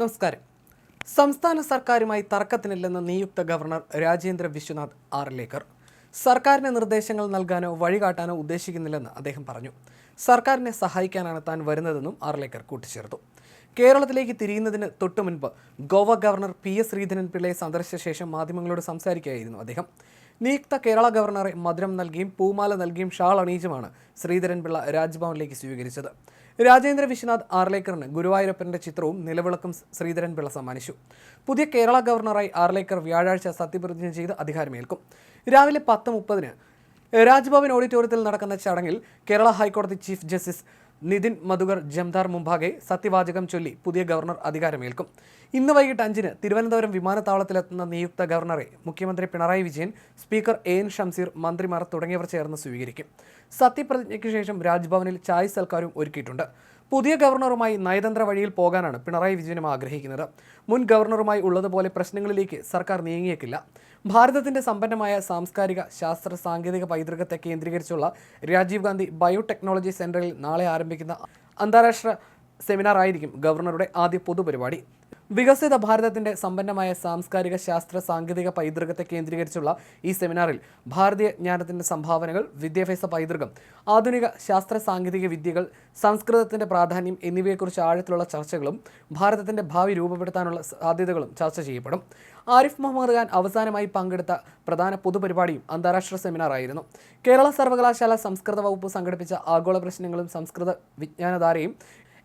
നമസ്കാരം. സംസ്ഥാന സർക്കാരുമായി തർക്കത്തിനില്ലെന്ന് നിയുക്ത ഗവർണർ രാജേന്ദ്ര വിശ്വനാഥ് ആർലേക്കർ സർക്കാരിന് നിർദ്ദേശങ്ങൾ നൽകാനോ വഴികാട്ടാനോ ഉദ്ദേശിക്കുന്നില്ലെന്ന് അദ്ദേഹം പറഞ്ഞു. സർക്കാരിനെ സഹായിക്കാനാണ് താൻ വരുന്നതെന്നും ആർലേക്കർ കൂട്ടിച്ചേർത്തു. കേരളത്തിലേക്ക് തിരിയുന്നതിന് തൊട്ടു മുൻപ് Goa governor P S Sreedharan പിള്ളയെ സന്ദർശിച്ച ശേഷം മാധ്യമങ്ങളോട് സംസാരിക്കുകയായിരുന്നു അദ്ദേഹം. നിയുക്ത കേരള ഗവർണറെ മധുരം നൽകിയും പൂമാല നൽകിയും ഷാൾ അണിയിച്ചുമാണ് ശ്രീധരൻപിള്ള രാജ്ഭവനിലേക്ക് സ്വീകരിച്ചത്. രാജേന്ദ്ര വിശ്വനാഥ് ആർലേക്കറിന് ഗുരുവായൂരപ്പന്റെ ചിത്രവും നിലവിളക്കും ശ്രീധരൻപിള്ള സമ്മാനിച്ചു. പുതിയ കേരള ഗവർണറായി ആർലേക്കർ വ്യാഴാഴ്ച സത്യപ്രതിജ്ഞ ചെയ്ത് അധികാരമേൽക്കും. രാവിലെ പത്ത് മുപ്പതിന് രാജ്ഭവൻ ഓഡിറ്റോറിയത്തിൽ നടക്കുന്ന ചടങ്ങിൽ കേരള ഹൈക്കോടതി ചീഫ് ജസ്റ്റിസ് നിതിൻ മധുകർ ജംദാർ മുമ്പാകെ സത്യവാചകം ചൊല്ലി പുതിയ ഗവർണർ അധികാരമേൽക്കും. ഇന്ന് വൈകിട്ട് അഞ്ചിന് തിരുവനന്തപുരം വിമാനത്താവളത്തിലെത്തുന്ന നിയുക്ത ഗവർണറെ മുഖ്യമന്ത്രി Pinarayi Vijayan speaker A N Shamseer മന്ത്രിമാർ തുടങ്ങിയവർ ചേർന്ന് സ്വീകരിക്കും. സത്യപ്രതിജ്ഞയ്ക്ക് ശേഷം രാജ്ഭവനിൽ ചായ് സൽക്കാരും ഒരുക്കിയിട്ടുണ്ട്. പുതിയ ഗവർണറുമായി നയതന്ത്ര വഴിയിൽ പോകാനാണ് പിണറായി വിജയനും ആഗ്രഹിക്കുന്നത്. മുൻ ഗവർണറുമായി ഉള്ളതുപോലെ പ്രശ്നങ്ങളിലേക്ക് സർക്കാർ നീങ്ങിയേക്കില്ല. ഭാരതത്തിന്റെ സമ്പന്നമായ സാംസ്കാരിക ശാസ്ത്ര സാങ്കേതിക പൈതൃകത്തെ കേന്ദ്രീകരിച്ചുള്ള രാജീവ് ഗാന്ധി ബയോടെക്നോളജി സെന്ററിൽ നാളെ ആരംഭിക്കുന്ന അന്താരാഷ്ട്ര സെമിനാർ ആയിരിക്കും ഗവർണറുടെ ആദ്യ പൊതുപരിപാടി. വികസിത ഭാരതത്തിന്റെ സമ്പന്നമായ സാംസ്കാരിക ശാസ്ത്ര സാങ്കേതിക പൈതൃകത്തെ കേന്ദ്രീകരിച്ചുള്ള ഈ സെമിനാറിൽ ഭാരതീയ ജ്ഞാനത്തിന്റെ സംഭാവനകൾ വിദ്യാഭ്യാസ പൈതൃകം ആധുനിക ശാസ്ത്ര സാങ്കേതിക വിദ്യകൾ സംസ്കൃതത്തിന്റെ പ്രാധാന്യം എന്നിവയെക്കുറിച്ച് ആഴത്തിലുള്ള ചർച്ചകളും ഭാരതത്തിന്റെ ഭാവി രൂപപ്പെടുത്താനുള്ള സാധ്യതകളും ചർച്ച ചെയ്യപ്പെടും. ആരിഫ് മുഹമ്മദ് ഖാൻ അവസാനമായി പങ്കെടുത്ത പ്രധാന പൊതുപരിപാടിയും അന്താരാഷ്ട്ര സെമിനാറായിരുന്നു. കേരള സർവകലാശാല സംസ്കൃത വകുപ്പ് സംഘടിപ്പിച്ച ആഗോള പ്രശ്നങ്ങളും സംസ്കൃത വിജ്ഞാനധാരയും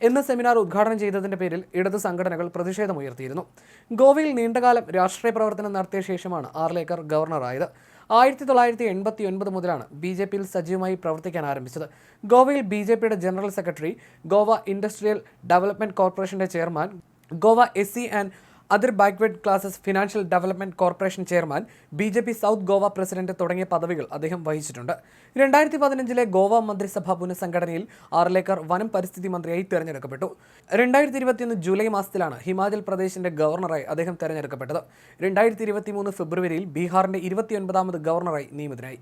എന്ന സെമിനാർ ഉദ്ഘാടനം ചെയ്തതിന്റെ പേരിൽ ഇടത് സംഘടനകൾ പ്രതിഷേധമുയർത്തിയിരുന്നു ഗോവയിൽ നീണ്ടകാലം രാഷ്ട്രീയ പ്രവർത്തനം നടത്തിയ ശേഷമാണ് ആർലേക്കർ ഗവർണറായത് ആയിരത്തി തൊള്ളായിരത്തി എൺപത്തി ഒൻപത് മുതലാണ് ബി ജെ പിയിൽ സജീവമായി പ്രവർത്തിക്കാൻ ആരംഭിച്ചത്. ഗോവയിൽ ബി ജെ പിയുടെ general secretary Goa industrial development കോർപ്പറേഷന്റെ chairman Goa S C and other backward classes financial development corporation chairman B J P south Goa president തുടങ്ങിയ പദവികൾ അദ്ദേഹം വഹിച്ചിട്ടുണ്ട്. രണ്ടായിരത്തി പതിനഞ്ചിലെ ഗോവ മന്ത്രിസഭ പുനഃസംഘടനയിൽ ആർലേക്കർ വനം പരിസ്ഥിതി മന്ത്രിയായി തെരഞ്ഞെടുക്കപ്പെട്ടു. രണ്ടായിരത്തി ഇരുപത്തിയൊന്ന് ജൂലൈ മാസത്തിലാണ് ഹിമാചൽ പ്രദേശിന്റെ ഗവർണറായി അദ്ദേഹം തെരഞ്ഞെടുക്കപ്പെട്ടത്. രണ്ടായിരത്തി ഫെബ്രുവരിയിൽ ബീഹാറിന്റെ ഇരുപത്തിയൊൻപതാമത് ഗവർണറായി നിയമിതനായി.